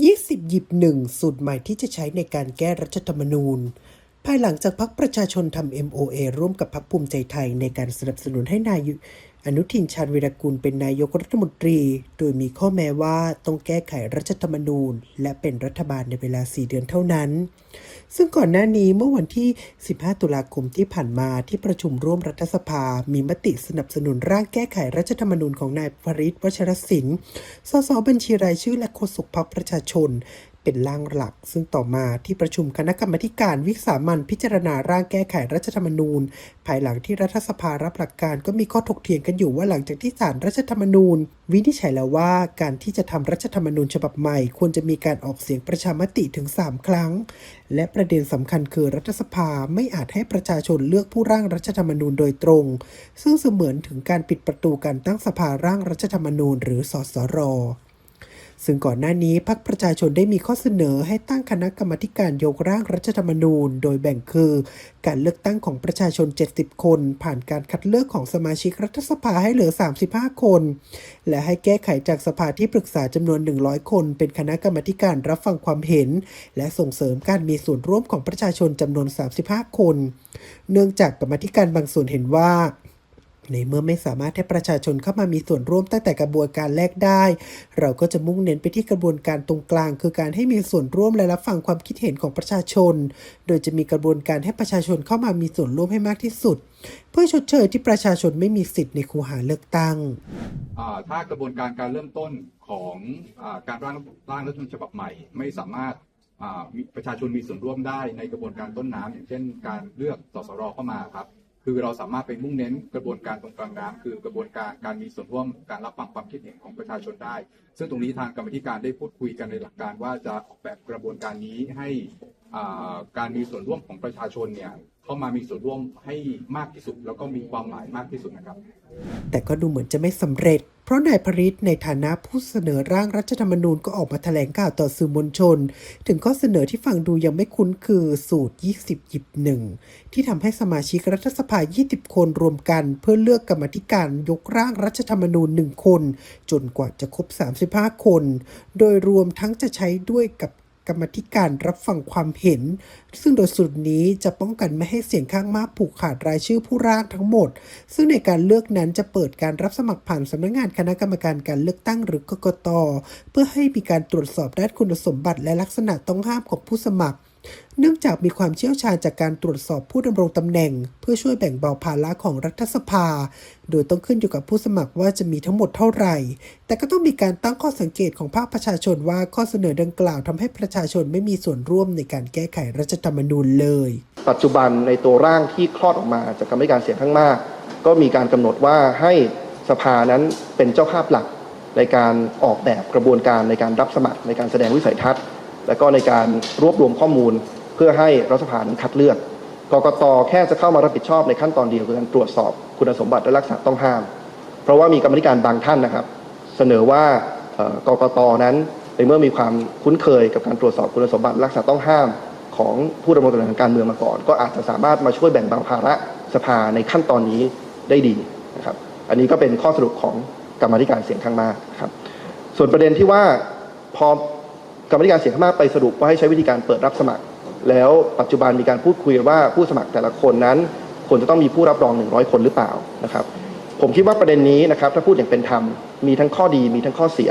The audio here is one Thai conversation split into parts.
20 หยิบหนึ่งสูตรใหม่ที่จะใช้ในการแก้รัฐธรรมนูญ ภายหลังจากพักประชาชนทำ MOA ร่วมกับพักภูมิใจไทยในการสนับสนุนให้นายอนุทินชาญวีรกุลเป็นนายกรัฐมนตรี โดยมีข้อแม้ว่าต้องแก้ไขรัฐธรรมนูญ และเป็นรัฐบาลในเวลา 4 เดือนเท่านั้น ซึ่งก่อนหน้านี้เมื่อวันที่ 15 ตุลาคมที่ผ่านมาที่ประชุมร่วมรัฐสภา มีมติสนับสนุนร่างแก้ไขรัฐธรรมนูญของนายพริตวัชรศิลป์ สสบัญชีรายชื่อและโฆษกพรรคประชาชน เป็นร่างหลัก ซึ่งต่อมาที่ประชุมคณะกรรมการวิสามันพิจารณาร่างแก้ไขรัฐธรรมนูญ ภายหลังที่รัฐสภารับหลักการก็มีข้อถกเถียงกันอยู่ว่าหลังจากที่ศาลรัฐธรรมนูญ วินิจฉัยแล้วว่าการที่จะทำรัฐธรรมนูญฉบับใหม่ ควรจะมีการออกเสียงประชามติถึง 3 ครั้ง และประเด็นสำคัญคือรัฐสภาไม่อาจให้ประชาชนเลือกผู้ร่างรัฐธรรมนูญโดยตรง ซึ่งเสมือนถึงการปิดประตูการตั้งสภาร่างรัฐธรรมนูญ หรือสสร ซึ่งก่อนหน้านี้พรรคประชาชนได้มีข้อเสนอให้ตั้งคณะกรรมการยกร่างรัฐธรรมนูญ โดยแบ่งคือ การเลือกตั้งของประชาชน 70 คน ผ่านการคัดเลือกของสมาชิกรัฐสภาให้เหลือ 35 คน และให้แก้ไขจากสภาที่ปรึกษาจำนวน 100 คน เป็นคณะกรรมการรับฟังความเห็น และส่งเสริมการมีส่วนร่วมของประชาชนจำนวน 35 คน เนื่องจากกรรมธิการบางส่วนเห็นว่า ในเมื่อไม่สามารถให้ประชาชนเข้ามามีส่วนร่วมตั้งแต่กระบวนการแรกได้ เราก็จะมุ่งเน้นไปที่กระบวนการตรงกลาง คือการให้มีส่วนร่วมและรับฟังความคิดเห็นของประชาชน โดยจะมีกระบวนการให้ประชาชนเข้ามามีส่วนร่วมให้มากที่สุด เพื่อชดเชยที่ประชาชนไม่มีสิทธิ์ในคูหาเลือกตั้งถ้ากระบวนการการเริ่มต้นของอการร่างร่างรัฐธรรมนูญฉบับใหม่ ไม่สามารถประชาชนมีส่วนร่วมได้ในกระบวนการต้นน้ำอย่างเช่น การเลือกสสรเข้ามาครับ คือเราสามารถไปมุ่งเน้นกระบวนการตรงกลางน้ำคือกระบวนการการมีส่วนร่วมการรับฟังความคิดเห็นของประชาชนได้ ซึ่งตรงนี้ทางกรรมธิการได้พูดคุยกันในหลักการว่าจะออกแบบกระบวนการนี้ให้การมีส่วนร่วมของประชาชนเนี่ย เข้ามามีส่วนร่วมให้มากที่สุด แล้วก็มีความหมายมากที่สุดนะครับ แต่ก็ดูเหมือนจะไม่สำเร็จ เพราะนายพริตในฐานะผู้เสนอร่างรัฐธรรมนูญก็ออกมาแถลงข่าวต่อสื่อมวลชน ถึงข้อเสนอที่ฟังดูยังไม่คุ้นคือสูตร 20หยิบหนึ่งที่ทำให้สมาชิกรัฐสภา 20 คนรวมกัน เพื่อเลือกกรรมธิการยกร่างรัฐธรรมนูญ 1 คน จนกว่าจะครบ 35 คน โดยรวมทั้งจะใช้ด้วยกับ กรรมธิการรับฟังความเห็น ซึ่งโดยสุดนี้จะป้องกันไม่ให้เสียงข้างมากผูกขาดรายชื่อผู้ร่างทั้งหมด ซึ่งในการเลือกนั้นจะเปิดการรับสมัครผ่านสำนักงานคณะกรรมการการเลือกตั้งหรือกกต เพื่อให้มีการตรวจสอบด้านคุณสมบัติและลักษณะต้องห้ามของผู้สมัคร เนื่องจากมีความเชี่ยวชาญจากการตรวจสอบผู้ดำรงตำแหน่ง เพื่อช่วยแบ่งเบาภาระของรัฐสภา โดยต้องขึ้นอยู่กับผู้สมัครว่าจะมีทั้งหมดเท่าไหร่ แต่ก็ต้องมีการตั้งข้อสังเกตของภาคประชาชนว่าข้อเสนอดังกล่าวทำให้ประชาชนไม่มีส่วนร่วมในการแก้ไขรัฐธรรมนูญเลย ปัจจุบันในตัวร่างที่คลอดออกมาจากกรรมการเสียงข้างมาก ก็มีการกำหนดว่าให้สภานั้นเป็นเจ้าภาพหลักในการออกแบบกระบวนการในการรับสมัครในการแสดงวิสัยทัศน์ และก็ในการรวบรวมข้อมูล เพื่อให้รัฐสภานั้นคัดเลือกกกตแค่จะเข้ามารับผิดชอบในขั้นตอนเดียวคือการตรวจสอบคุณสมบัติและลักษณะต้องห้าม เพราะว่ามีกรรมธิการบางท่านนะครับ เสนอว่ากกตนั้นในเมื่อมีความคุ้นเคยกับการตรวจสอบคุณสมบัติลักษณะต้องห้ามของผู้ดำรงตำแหน่งทางการเมืองมาก่อน ก็อาจจะสามารถมาช่วยแบ่งเบาภาระสภาในขั้นตอนนี้ได้ดีนะครับ อันนี้ก็เป็นข้อสรุปของกรรมธิการเสียงข้างมากครับ ส่วนประเด็นที่ว่าพอ กรรมธิการเสียงข้างมากไปสรุปว่าให้ใช้วิธีการเปิดรับสมัคร แล้วปัจจุบันมีการพูดคุยว่าผู้สมัครแต่ละคนนั้นควรจะต้องมีผู้รับรอง 100 คนหรือเปล่านะครับ ผมคิดว่าประเด็นนี้นะครับถ้าพูดอย่างเป็นธรรมมีทั้งข้อดีมีทั้งข้อเสีย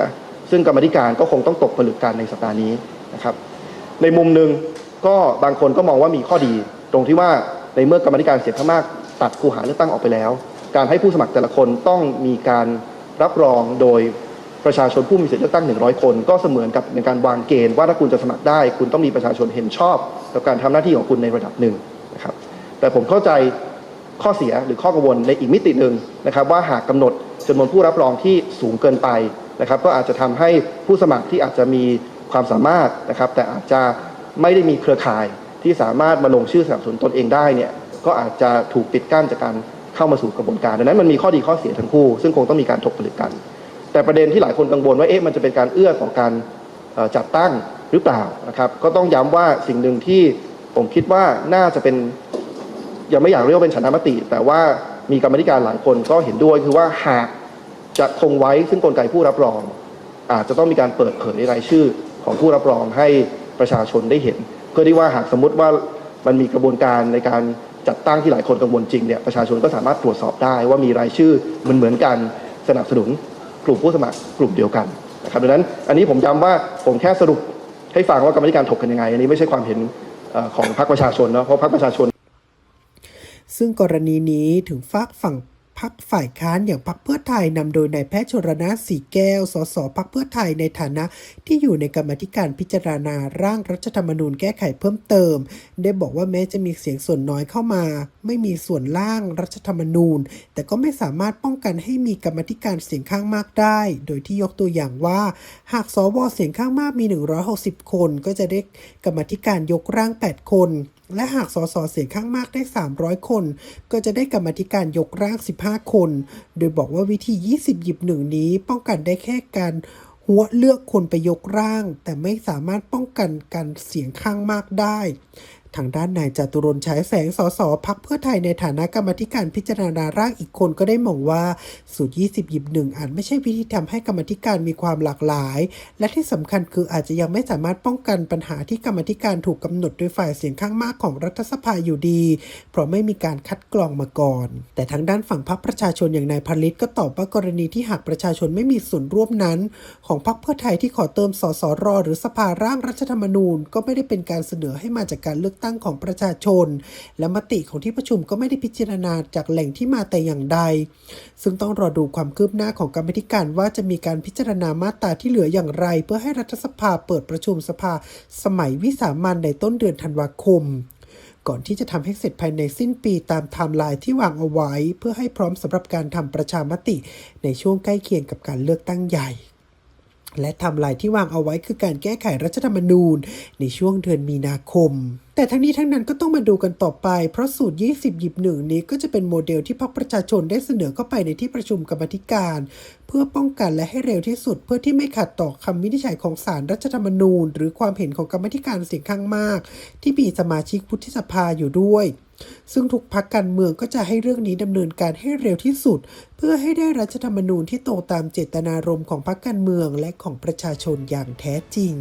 ซึ่งกรรมธิการก็คงต้องตกผลึกกันในสัปดาห์นี้นะครับ ในมุมหนึ่งก็บางคนก็มองว่ามีข้อดี ตรงที่ว่าในเมื่อกรรมธิการเสียงข้างมากตัดคูหาเลือกตั้งออกไปแล้ว การให้ผู้สมัครแต่ละคนต้องมีการรับรองโดย ประชาชนผู้มีสิทธิเลือกตั้ง 100 คน ก็เสมือนกับในการวางเกณฑ์ว่าถ้าคุณจะสมัครได้ คุณต้องมีประชาชนเห็นชอบกับการทำหน้าที่ของคุณในระดับหนึ่งนะครับแต่ผมเข้าใจข้อเสียหรือข้อกังวลในอีกมิติหนึ่งนะครับว่าหากกำหนดจำนวนผู้รับรองที่สูงเกินไปนะครับ ก็อาจจะทำให้ผู้สมัครที่อาจจะมีความสามารถนะครับ แต่อาจจะไม่ได้มีเครือข่ายที่สามารถมาลงชื่อสนับสนุนตนเองได้เนี่ยก็อาจจะถูกปิดกั้นจากการเข้ามาสู่กระบวนการดังนั้นมันมีข้อดีข้อเสียทั้งคู่ ซึ่งคงต้องมีการถกผลึกกัน แต่ประเด็นที่หลายคนกังวลว่าเอ๊ะมันจะเป็นการเอื้อต่อการจัดตั้งหรือเปล่านะครับ ก็ต้องย้ำว่าสิ่งหนึ่งที่ผมคิดว่าน่าจะเป็นยังไม่อยากเรียกว่าเป็นฉันทามติ แต่ว่ามีกรรมธิการหลายคนก็เห็นด้วยคือว่าหากจะคงไว้ซึ่งกลไกผู้รับรอง อาจจะต้องมีการเปิดเผยรายชื่อของผู้รับรองให้ประชาชนได้เห็น เพื่อที่ว่าหากสมมติว่ามันมีกระบวนการในการจัดตั้งที่หลายคนกังวลจริงเนี่ยประชาชนก็สามารถตรวจสอบได้ว่ามีรายชื่อเหมือนเหมือนกันสนับสนุน กลุ่มผู้สมัครกลุ่มเดียวกันนะครับดังนั้นอันนี้ผมย้ำว่าผมแค่สรุปให้ฟังว่ากรรมธิการถกกันยังไง อันนี้ไม่ใช่ความเห็นของพรรคประชาชนเนาะเพราะพรรคประชาชน ซึ่งกรณีนี้ถึงฝากฝั่ง พักฝ่ายค้านอย่างพักเพื่อไทยนำโดยนายแพทย์ชรนาสีแก้ว สสพักเพื่อไทยในฐานะที่อยู่ในกรรมธิการพิจารณาร่างรัฐธรรมนูญแก้ไขเพิ่มเติม ได้บอกว่าแม้จะมีเสียงส่วนน้อยเข้ามา ไม่มีส่วนร่างรัฐธรรมนูญ แต่ก็ไม่สามารถป้องกันให้มีกรรมธิการเสียงข้างมากได้ โดยที่ยกตัวอย่างว่า หากสวเสียงข้างมากมี 160 คน ก็จะได้กรรมธิการยกร่าง 8 คน และหากสสเสียงข้างมากได้ 300 คน ก็จะได้กรรมธิการยกร่าง 15 คน โดยบอกว่าวิธี 20 หยิบหนึ่งนี้ป้องกันได้แค่การหัวเลือกคนไปยกร่าง แต่ไม่สามารถป้องกันการเสียงข้างมากได้ ทางด้านนายจตุรนฉายแสงสสพักเพื่อไทยในฐานะกรรมธิการพิจารณาร่างอีกคนก็ได้มองว่าสูตร 20 หยิบหนึ่งอาจไม่ใช่วิธีทำให้กรรมธิการมีความหลากหลาย และที่สำคัญคืออาจจะยังไม่สามารถป้องกันปัญหาที่กรรมธิการถูกกำหนดโดยฝ่ายเสียงข้างมากของรัฐสภาอยู่ดี เพราะไม่มีการคัดกรองมาก่อน แต่ทางด้านฝั่งพรรคประชาชนอย่างนายพลิตก็ตอบว่ากรณีที่หากประชาชนไม่มีส่วนร่วมนั้น ของพรรคเพื่อไทยที่ขอเติมสสรหรือสภาร่างรัฐธรรมนูญ ก็ไม่ได้เป็นการเสนอให้มาจากการเลือกตั้งของประชาชน และมติของที่ประชุมก็ไม่ได้พิจารณาจากแหล่งที่มาแต่อย่างใด ซึ่งต้องรอดูความคืบหน้าของกรรมธิการว่าจะมีการพิจารณามาตราที่เหลืออย่างไร เพื่อให้รัฐสภาเปิดประชุมสภาสมัยวิสามันในต้นเดือนธันวาคมก่อนที่จะทำให้เสร็จภายในสิ้นปีตามไทม์ไลน์ที่วางเอาไว้ เพื่อให้พร้อมสำหรับการทำประชามติในช่วงใกล้เคียงกับการเลือกตั้งใหญ่ และทำลายที่วางเอาไว้คือการแก้ไขรัฐธรรมนูญ ในช่วงเดือนมีนาคม แต่ทั้งนี้ทั้งนั้นก็ต้องมาดูกันต่อไป เพราะสูตร 20 หยิบหนึ่งนี้ก็จะเป็นโมเดลที่พรรคประชาชนได้เสนอเข้าไปในที่ประชุมกรรมธิการ เพื่อป้องกันและให้เร็วที่สุด เพื่อที่ไม่ขัดต่อคำวินิจฉัยของศาลรัฐธรรมนูญ หรือความเห็นของกรรมธิการเสียงข้างมาก ที่มีสมาชิกวุฒิสภาอยู่ด้วย ซึ่งทุกพักการเมืองก็จะให้เรื่องนี้ดำเนินการให้เร็วที่สุด เพื่อให้ได้รัฐธรรมนูญที่ตรงตามเจตนารมณ์ของพรรคการเมืองและของประชาชนอย่างแท้จริง